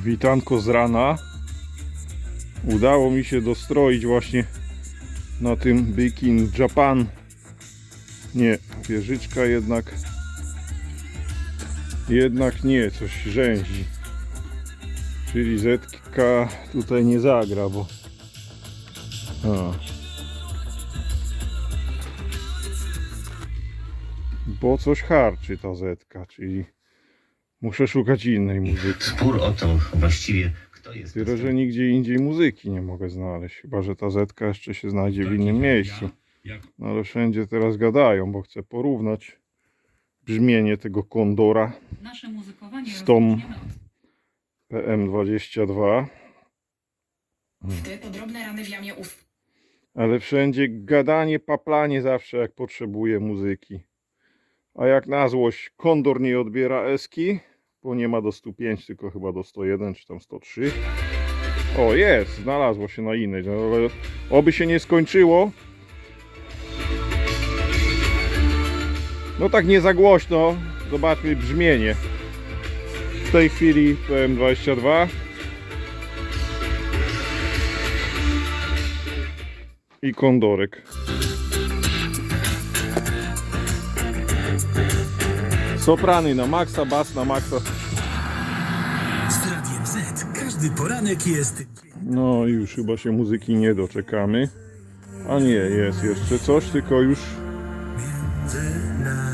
Witanko z rana. Udało mi się dostroić właśnie na tym Big in Japan. Nie, wieżyczka jednak jednak nie, coś rzęzi. Czyli Zetka tutaj nie zagra, bo a. bo coś harczy ta Zetka, czyli muszę szukać innej muzyki. Spór o to właściwie, kto jest Tyle, że nigdzie indziej muzyki nie mogę znaleźć. Chyba, że ta Zetka jeszcze się znajdzie w innym miejscu. No ale wszędzie teraz gadają, bo chcę porównać brzmienie tego kondora Nasze muzykowanie Z tą- rozpoczniemy od PM22, Ty to drobne rany w jamie ust. ale wszędzie gadanie, paplanie zawsze jak potrzebuje muzyki. A jak na złość kondor nie odbiera eski, bo nie ma do 105, tylko chyba do 101 czy tam 103. O, jest, znalazło się na innej, no, ale oby się nie skończyło. No tak nie za głośno, zobaczmy brzmienie. W tej chwili PM22 i kondorek. Soprany na maksa, bas na maksa. Z Radiem Z każdy poranek jest No i już chyba się muzyki nie doczekamy. A nie, jest jeszcze coś, tylko już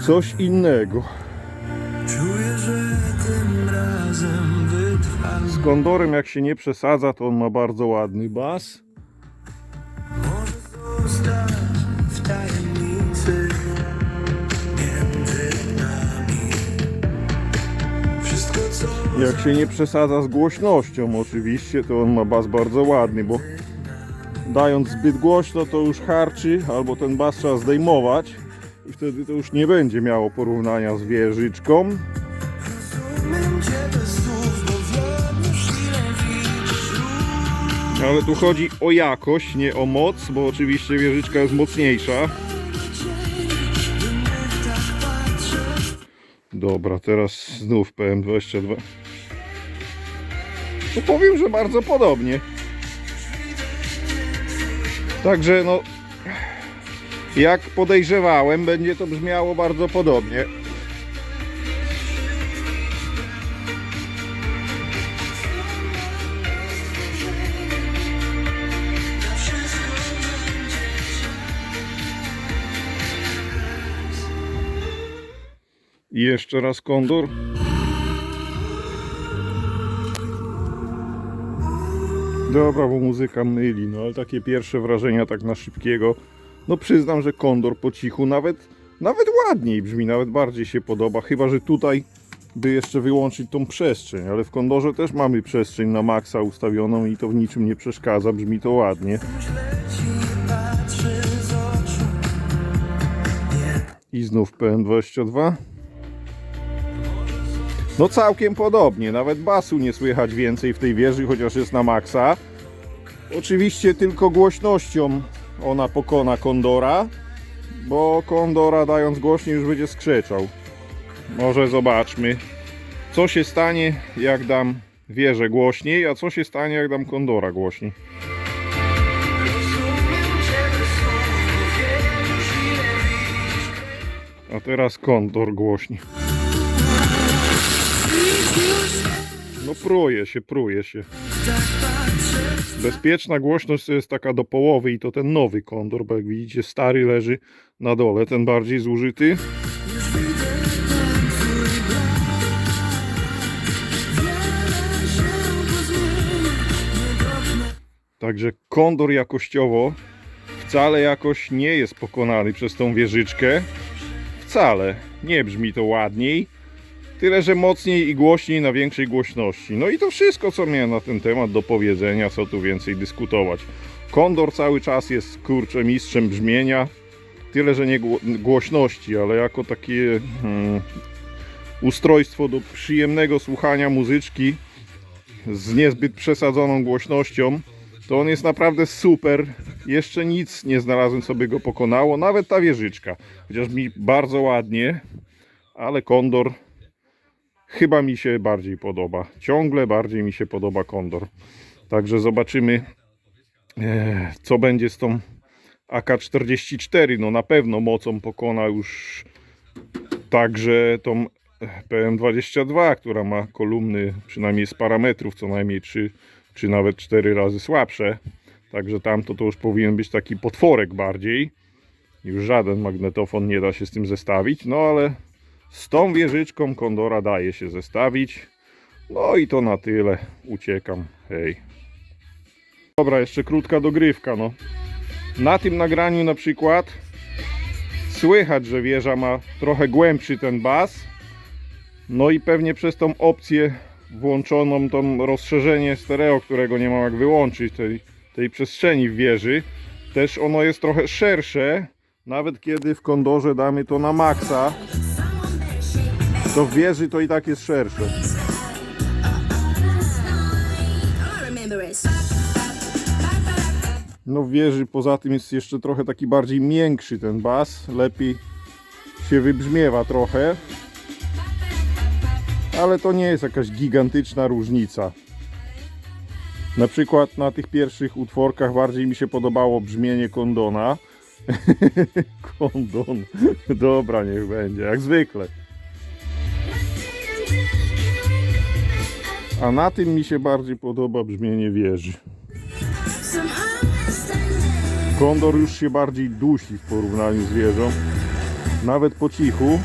coś innego. Czuję, że tym razem wytrwam. Z kondorem jak się nie przesadza, to on ma bardzo ładny bas. Jak się nie przesadza z głośnością oczywiście, to on ma bas bardzo ładny, bo dając zbyt głośno to już harczy, albo ten bas trzeba zdejmować i wtedy to już nie będzie miało porównania z wieżyczką. Ale tu chodzi o jakość, nie o moc, bo oczywiście wieżyczka jest mocniejsza. Dobra, teraz znów PM22. No powiem, że bardzo podobnie. Także no, jak podejrzewałem, będzie to brzmiało bardzo podobnie. I jeszcze raz kondor. Dobra, bo muzyka myli, no ale takie pierwsze wrażenia tak na szybkiego. No przyznam, że kondor po cichu nawet, nawet ładniej brzmi, nawet bardziej się podoba. Chyba, że tutaj by jeszcze wyłączyć tą przestrzeń, ale w kondorze też mamy przestrzeń na maksa ustawioną i to w niczym nie przeszkadza, brzmi to ładnie. I znów PM22. No całkiem podobnie, nawet basu nie słychać więcej w tej wieży, chociaż jest na maksa. Oczywiście tylko głośnością ona pokona Kondora, bo Kondora dając głośniej już będzie skrzeczał. Może zobaczmy, co się stanie jak dam wieżę głośniej, a co się stanie jak dam Kondora głośniej. A teraz Kondor głośniej. No pruje się, pruje się. Bezpieczna głośność to jest taka do połowy i to ten nowy kondor, bo jak widzicie stary leży na dole, ten bardziej zużyty. Także kondor jakościowo wcale jakoś nie jest pokonany przez tą wieżyczkę. Wcale. Nie brzmi to ładniej. Tyle, że mocniej i głośniej na większej głośności. No i to wszystko, co miałem na ten temat do powiedzenia, co tu więcej dyskutować. Kondor cały czas jest kurczę mistrzem brzmienia. Tyle, że nie gło- głośności, ale jako takie hmm, ustrojstwo do przyjemnego słuchania muzyczki z niezbyt przesadzoną głośnością, to on jest naprawdę super. Jeszcze nic nie znalazłem, co by go pokonało. Nawet ta wieżyczka. Chociaż mi bardzo ładnie, ale kondor chyba mi się bardziej podoba. Ciągle bardziej mi się podoba Kondor. Także zobaczymy, e, co będzie z tą AK-44. No na pewno mocą pokona już także tą PM22, która ma kolumny przynajmniej z parametrów co najmniej 3 czy nawet 4 razy słabsze. Także tamto to już powinien być taki potworek bardziej. Już żaden magnetofon nie da się z tym zestawić. No ale z tą wieżyczką Kondora daje się zestawić. No i to na tyle. Uciekam. Hej. Dobra, jeszcze krótka dogrywka. No. Na tym nagraniu na przykład słychać, że wieża ma trochę głębszy ten bas. No i pewnie przez tą opcję włączoną, tą rozszerzenie stereo, którego nie mam jak wyłączyć, tej, tej przestrzeni w wieży, też ono jest trochę szersze. Nawet kiedy w kondorze damy to na maksa, to w wieży to i tak jest szersze. No w wieży poza tym jest jeszcze trochę taki bardziej miększy ten bas, lepiej się wybrzmiewa trochę. Ale to nie jest jakaś gigantyczna różnica. Na przykład na tych pierwszych utworkach bardziej mi się podobało brzmienie kondona. Kondon. Dobra, niech będzie, jak zwykle. A na tym mi się bardziej podoba brzmienie wieży. Kondor już się bardziej dusi w porównaniu z wieżą. Nawet po cichu,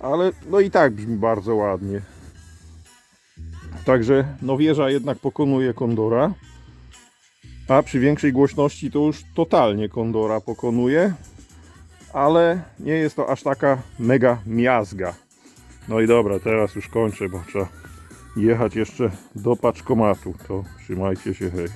ale no i tak brzmi bardzo ładnie. Także no wieża jednak pokonuje Kondora. A przy większej głośności to już totalnie Kondora pokonuje. Ale nie jest to aż taka mega miazga. No i dobra, teraz już kończę, bo trzeba jechać jeszcze do paczkomatu. To trzymajcie się, hej.